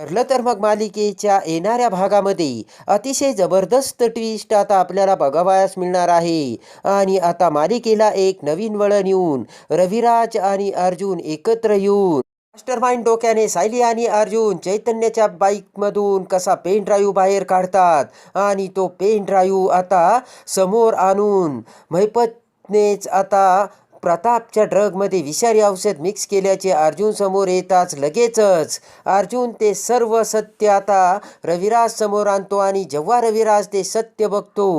ठरलं तर मग मालिकेच्या येणाऱ्या भागामध्ये अतिशय जबरदस्त ट्विस्ट आता आपल्याला बघावयास मिळणार आहे. आणि आता मालिकेला एक नवीन वळण येऊन रविराज आणि अर्जुन एकत्र येऊन मास्टर माइंड डोक्याने सायली आणि अर्जुन चैतन्याच्या बाईकमधून कसा पेन ड्राईव्ह बाहेर काढतात. आणि तो पेन ड्राईव्ह आता समोर आणून महिपतनेच आता प्रतापच्या ड्रगमध्ये विषारी औषध मिक्स केल्याचे अर्जुन समोर येताच लगेचच. अर्जुन ते सर्व सत्य आता रविराज समोर आणतो आणि जेव्हा रविराज ते सत्य बघतो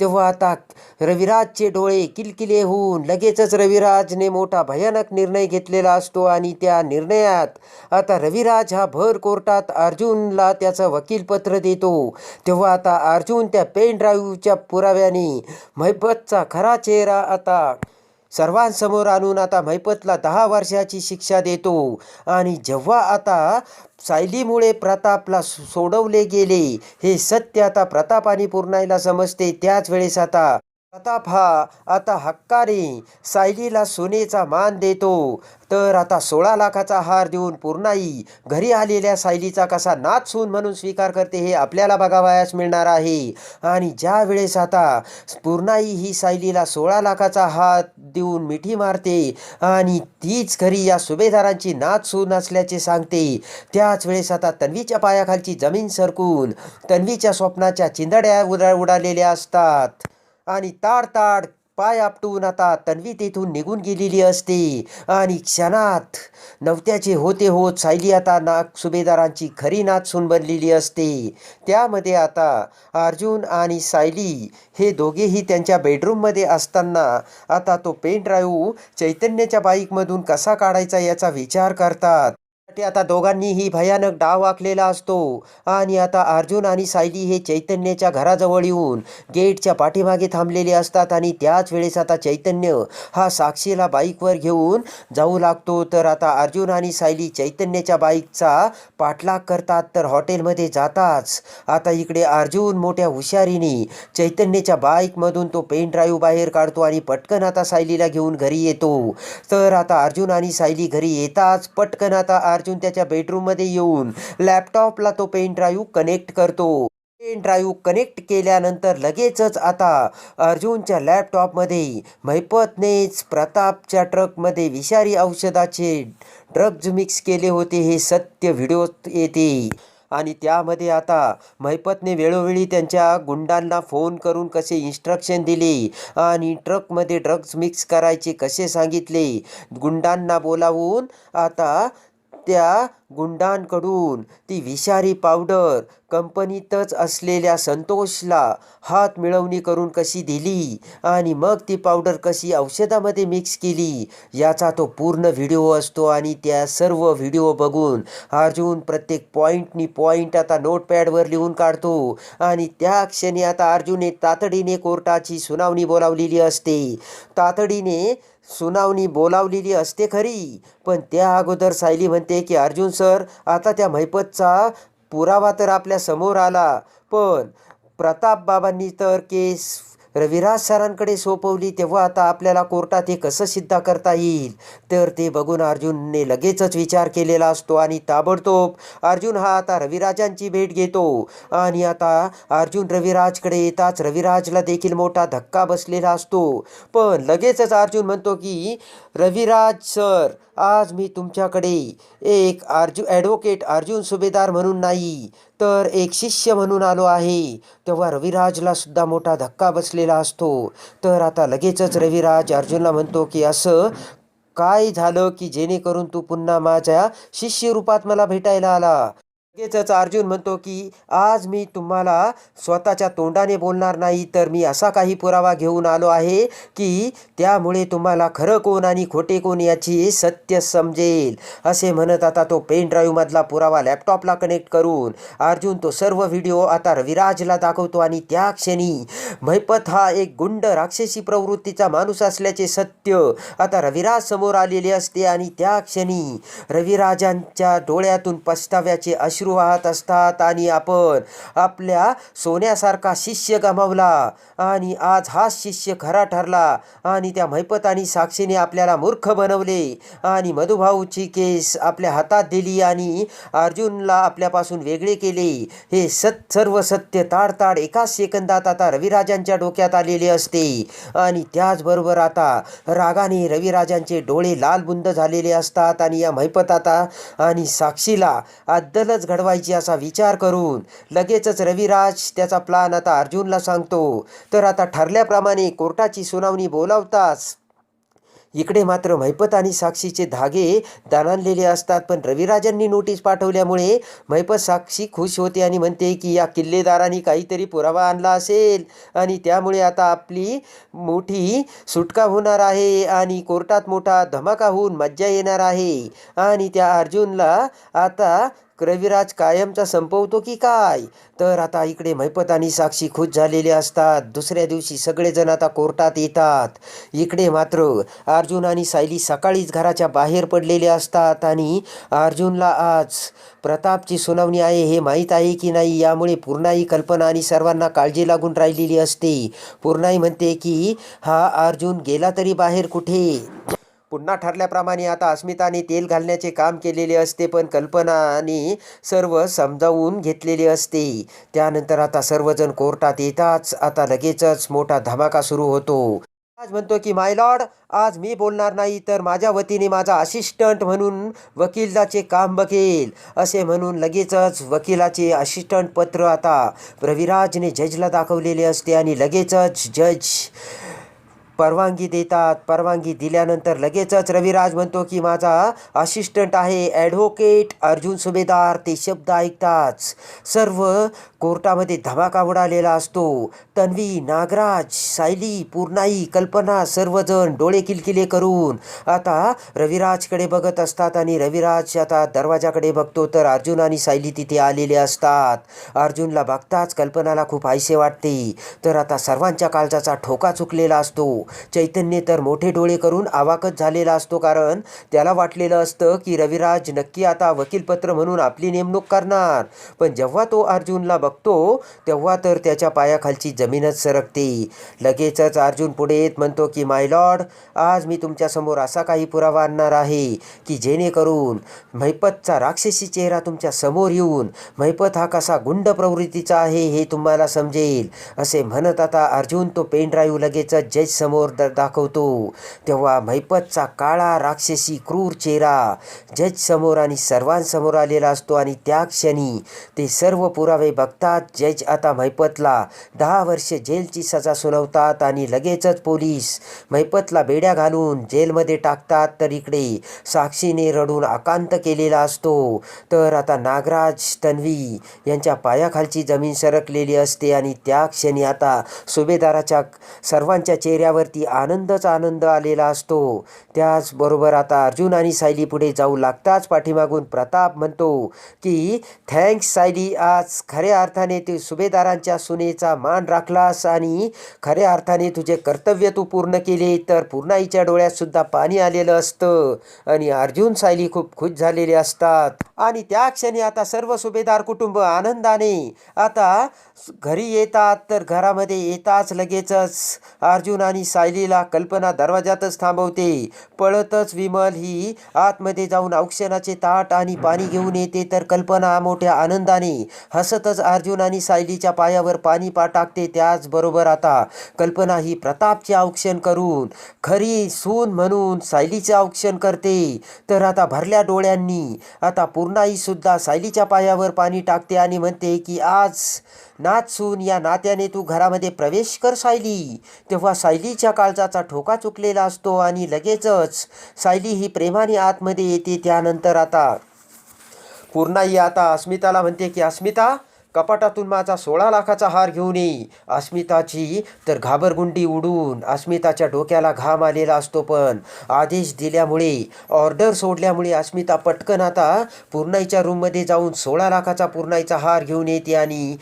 तेव्हा आता रविराजचे डोळे किलकिले होऊन लगेचच रविराजने मोठा भयानक निर्णय घेतलेला असतो आणि त्या निर्णयात आता रविराज हा भर कोर्टात अर्जुनला त्याचं वकीलपत्र देतो. तेव्हा आता अर्जुन त्या पेन ड्राईव्हच्या पुराव्याने मैबतचा खरा चेहरा आता सर्वांसमोर आणून आता मैपतला दहा वर्षाची शिक्षा देतो. आणि जेव्हा आता सायलीमुळे प्रतापला सोडवले गेले हे सत्य आता प्रताप आणि पूर्णाईला समजते त्याच वेळेस आता प्रताप हा आता हक्काने सायलीला सोनेचा मान देतो. तर आता सोळा लाखाचा हार देऊन पूर्णाई घरी आलेल्या सायलीचा कसा नाच सून म्हणून स्वीकार करते हे आपल्याला बघावयास मिळणार आहे. आणि ज्या वेळेस आता पूर्णाई ही सायलीला सोळा लाखाचा हात देऊन मिठी मारते आणि तीच घरी या सुभेदारांची नाच सून असल्याचे सांगते त्याच वेळेस आता तन्वीच्या पायाखालची जमीन सरकून तन्वीच्या स्वप्नाच्या चिंदड्या उडा उडालेल्या असतात. आणि ताड ताड पाय आपटून आता तन्वी तेथून निघून गेलेली असते. आणि क्षणात नवत्याचे होते होत सायली आता नाग सुभेदारांची खरी नाचून बनलेली असते. त्यामध्ये आता अर्जुन आणि सायली हे दोघेही त्यांच्या बेडरूममध्ये असताना आता तो पेन ड्राईव्ह चैतन्याच्या बाईकमधून कसा काढायचा याचा विचार करतात. आता दोघांनीही भयानक डाव आखलेला असतो. आणि आता अर्जुन आणि सायली हे चैतन्याच्या घराजवळ येऊन गेटच्या पाठीमागे थांबलेले असतात आणि त्याच वेळेस आता चैतन्य हा साक्षीला बाईकवर घेऊन जाऊ लागतो. तर आता अर्जुन आणि सायली चैतन्याच्या बाईकचा पाठलाग करतात तर हॉटेलमध्ये जाताच. आता इकडे अर्जुन मोठ्या हुशारीने चैतन्याच्या बाईकमधून तो पेन ड्राईव्ह बाहेर काढतो आणि पटकन आता सायलीला घेऊन घरी येतो. तर आता अर्जुन आणि सायली घरी येताच पटकन आता अर्जुन त्याच्या बेडरूममध्ये येऊन लॅपटॉपला तो पेन ड्राईव्ह कनेक्ट करतो. पेन ड्राईव्ह कनेक्ट केल्यानंतर लगेचच आता अर्जुनच्या लॅपटॉपमध्ये महिपतनेच प्रतापच्या ट्रकमध्ये विषारी औषधाचे ड्रग्ज मिक्स केले होते हे सत्य व्हिडिओ येते. आणि त्यामध्ये आता महिपतने वेळोवेळी त्यांच्या गुंडांना फोन करून कसे इन्स्ट्रक्शन दिले आणि ट्रकमध्ये ड्रग्ज मिक्स करायचे कसे सांगितले गुंडांना बोलावून आता त्या गुंडांकडून. ती विषारी पावडर कंपनीतच असलेल्या संतोषला हात मिळवणी करून कशी दिली आणि मग ती पावडर कशी औषधामध्ये मिक्स केली याचा तो पूर्ण व्हिडिओ असतो आणि त्या सर्व व्हिडिओ बघून अर्जुन प्रत्येक पॉईंटनी पॉईंट आता नोटपॅडवर लिहून काढतो आणि त्या क्षणी आता अर्जुनने तातडीने कोर्टाची सुनावणी बोलावलेली असते. तातडीने सुनावणी बोलावलेली असते खरी पण त्या अगोदर सायली म्हणते की अर्जुन सर आता त्या महिपतचा पुरावा तर आपल्यासमोर आला. पण प्रताप बाबांनी तर केस रविराज सरांकडे सोपवली तेव्हा आता आपल्याला कोर्टात हे कसं सिद्ध करता येईल? तर ते बघून अर्जुनने लगेचच विचार केलेला असतो आणि ताबडतोब अर्जुन हा आता रविराजांची भेट घेतो. आणि आता अर्जुन रविराजकडे येताच रविराजला देखील मोठा धक्का बसलेला असतो. पण लगेचच अर्जुन म्हणतो की रविराज सर आज मी तुमच्याकडे एक अर्जु ॲडव्होकेट अर्जुन सुभेदार म्हणून नाही तर एक शिष्य म्हणून आलो आहे. तेव्हा रविराजला सुद्धा मोठा धक्का बसलेला असतो. तर आता लगेचच रविराज अर्जुनला म्हणतो की असं काय झालं की जेणेकरून तू पुन्हा माझ्या शिष्य रूपात मला भेटायला आला? लगेचच अर्जुन म्हणतो की आज मी तुम्हाला स्वतःच्या तोंडाने बोलणार नाही तर मी असा काही पुरावा घेऊन आलो आहे की त्यामुळे तुम्हाला खरं कोण आणि खोटे कोण याची सत्य समजेल. असे म्हणत आता तो पेन ड्राईव्हमधला पुरावा लॅपटॉपला कनेक्ट करून अर्जुन तो सर्व व्हिडिओ आता रविराजला दाखवतो आणि त्या क्षणी महिपत हा एक गुंड राक्षसी प्रवृत्तीचा माणूस असल्याचे सत्य आता रविराज समोर आलेले असते आणि त्या क्षणी रविराजांच्या डोळ्यातून पस्ताव्याचे अश अश्रू वाहत असतात आणि आपण आपल्या सोन्यासारखा शिष्य गमावला आणि आज हाच शिष्य खरा ठरला आणि त्या मैपतानी साक्षीने आपल्याला मूर्ख बनवले आणि मधुभाऊची केस आपल्या हातात दिली आणि अर्जुनला आपल्यापासून वेगळे केले. हे सत सर्व सत्य ताडताड एकाच सेकंदात आता रविराजांच्या डोक्यात आलेले असते आणि त्याचबरोबर आता रागाने रविराजांचे डोळे लालबुंद झालेले असतात आणि या मैपत आता आणि साक्षीला अद्दलच घडवायची असा विचार करून लगेचच रविराज त्याचा प्लान आता अर्जुनला सांगतो. तर आता ठरल्याप्रमाणे कोर्टाची सुनावणी बोलावताच इकडे मात्र मैपत आणि साक्षीचे धागे दानानलेले असतात. पण रविराजांनी नोटीस पाठवल्यामुळे मैपत साक्षी खुश होते आणि म्हणते की या किल्लेदारांनी काहीतरी पुरावा आणला असेल आणि त्यामुळे आता आपली मोठी सुटका होणार आहे आणि कोर्टात मोठा धमाका होऊन मज्जा येणार आहे. आणि त्या अर्जुनला आता रविराज कायमचा संपवतो की काय? तर आता इकडे मैपत आणि साक्षी खुश झालेले असतात. दुसऱ्या दिवशी सगळेजण आता कोर्टात येतात. इकडे मात्र अर्जुन आणि सायली सकाळीच घराच्या बाहेर पडलेले असतात आणि अर्जुनला आज प्रतापची सुनावणी आहे हे माहीत आहे की नाही? यामुळे पूर्णाई कल्पना आणि सर्वांना काळजी लागून राहिलेली असते. पूर्णाई म्हणते की हा अर्जुन गेला तरी बाहेर कुठे? पुन्हा ठरल्याप्रमाणे आता अस्मिताने तेल घालण्याचे काम केलेले असते पण कल्पनाने सर्व समजावून घेतलेले असते. त्यानंतर आता सर्वजण कोर्टात येताच आता लगेचच मोठा धमाका सुरू होतो. आज म्हणतो की माय लॉर्ड आज मी बोलणार नाही तर माझ्या वतीने माझा असिस्टंट म्हणून वकिलाचे काम बघेल असे म्हणून लगेचच वकिलाचे असिस्टंट पत्र आता रविराजने जजला दाखवलेले असते आणि लगेचच जज परवानगी देतात परवानगी दिल्यानंतर लगेचच रविराज म्हणतो की माझा असिस्टंट आहे ॲडव्होकेट अर्जुन सुभेदार ते शब्द ऐकताच. सर्व कोर्टामध्ये धमाका उडालेला असतो. तन्वी नागराज सायली पूर्णाई कल्पना सर्वजण डोळे किलकिले करून आता रविराजकडे बघत असतात आणि रविराज आता दरवाजाकडे बघतो तर अर्जुन आणि सायली तिथे आलेले असतात. अर्जुनला बघताच कल्पनाला खूप आयसे वाटते. तर आता सर्वांच्या काळजाचा ठोका चुकलेला असतो. चैतन्य तर मोठे डोळे करून आवाकच झालेला असतो कारण त्याला वाटलेलं असतं की रविराज नक्की आता वकीलपत्र म्हणून आपली नेमणूक करणार. पण जेव्हा तो अर्जुनला बघतो तेव्हा तर त्याच्या पायाखालची जमीनच सरकते. लगेचच अर्जुन पुढे येत म्हणतो की माय लॉर्ड आज मी तुमच्यासमोर असा काही पुरावा आणणार आहे की जेणेकरून मैपतचा राक्षसी चेहरा तुमच्यासमोर येऊन मैपत हा कसा गुंड प्रवृत्तीचा आहे हे तुम्हाला समजेल असे म्हणत आता अर्जुन तो पेन ड्राईव्ह लगेचच जज समोर द दाखवतो. तेव्हा मैपतचा काळा राक्षसी क्रूर चेहरा जज समोर आणि सर्वांसमोर आलेला असतो आणि त्या क्षणी ते सर्व पुरावे बघतात. जज आता मैपतला दहा वर्षे जेलची सजा सुनावतात आणि लगेचच पोलीस मैपतला बेड्या घालून जेलमध्ये टाकतात. तर इकडे साक्षीने रडून आकांत केलेला असतो. तर आता नागराज तन्वी यांच्या पायाखालची जमीन सरकलेली असते आणि त्या क्षणी आता सुभेदाराच्या सर्वांच्या चेहऱ्यावर चेहऱ्यावरती आनंदच आनंद आलेला असतो. त्याचबरोबर आता अर्जुन आणि सायली पुढे जाऊ लागताच पाठीमागून प्रताप म्हणतो की थँक्स सायली आज खऱ्या अर्थाने तू सुभेदारांच्या सुनेचा मान राखलास आणि खऱ्या अर्थाने तुझे कर्तव्य तू पूर्ण केले तर पूर्णाईच्या डोळ्यात सुद्धा पाणी आलेलं असतं आणि अर्जुन सायली खूप खुश झालेले असतात. आणि त्या क्षणी आता सर्व सुभेदार कुटुंब आनंदाने आता घरी येतात तर घरामध्ये येताच लगेचच अर्जुन आणि सायलीला कल्पना दरवाजातच थांबवते. पळतच विमल ही आतमध्ये जाऊन औक्षणाचे ताट आणि पाणी घेऊन येते तर कल्पना मोठ्या आनंदाने हसतच अर्जुन आणि सायलीच्या पायावर पाणी पा टाकते त्याचबरोबर आता. कल्पना ही प्रतापचे औक्षण करून खरी सून म्हणून सायलीचे औक्षण करते. तर आता भरल्या डोळ्यांनी आता पूर्णाई सुद्धा सायलीच्या पायावर पाणी टाकते आणि म्हणते की आज नाच सून या नात्याने तू घरामध्ये प्रवेश कर सायली. तेव्हा सायली सायलीच्या काळजाचा ठोका चुकलेला असतो आणि लगेचच सायली ही प्रेमाने आतमध्ये येते त्यानंतर आता. पूर्णाई आता अस्मिताला म्हणते की अस्मिता कपाटातून माझा सोळा लाखाचा हार घेऊन ये. अस्मिताची तर घाबरगुंडी उडून अस्मिताच्या डोक्याला घाम आलेला असतो पण आदेश दिल्यामुळे ऑर्डर सोडल्यामुळे अस्मिता पटकन आता पूर्णाईच्या रूममध्ये जाऊन सोळा लाखाचा पूर्णाईचा हार घेऊन येते आणि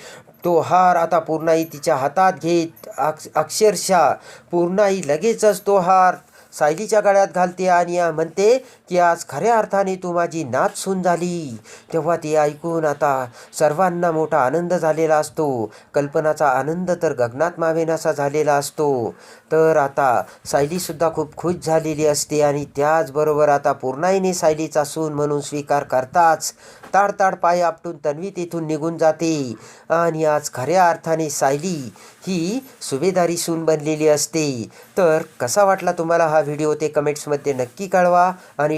तो हार आता पूर्णाई तिच्या हातात घेत अक्ष अक्षरशः पूर्णाई लगेचच तो हार सायलीच्या गळ्यात घालते आणि म्हणते की आज खऱ्या अर्थाने तू माझी नाच सून झाली. तेव्हा ते ऐकून आता सर्वांना मोठा आनंद झालेला असतो. कल्पनाचा आनंद तर गगनात मावेनासा झालेला असतो. तर आता सायलीसुद्धा खूप खुश झालेली असते आणि त्याचबरोबर आता पूर्णाईने सायलीचा सून म्हणून स्वीकार करताच ताडताड पाय आपटून तन्वी तिथून निघून जाते. आणि आज खऱ्या अर्थाने सायली ही सुभेदारी सून बनलेली असते. तर कसा वाटला तुम्हाला हा व्हिडिओ? ते कमेंट्समध्ये नक्की कळवा. आणि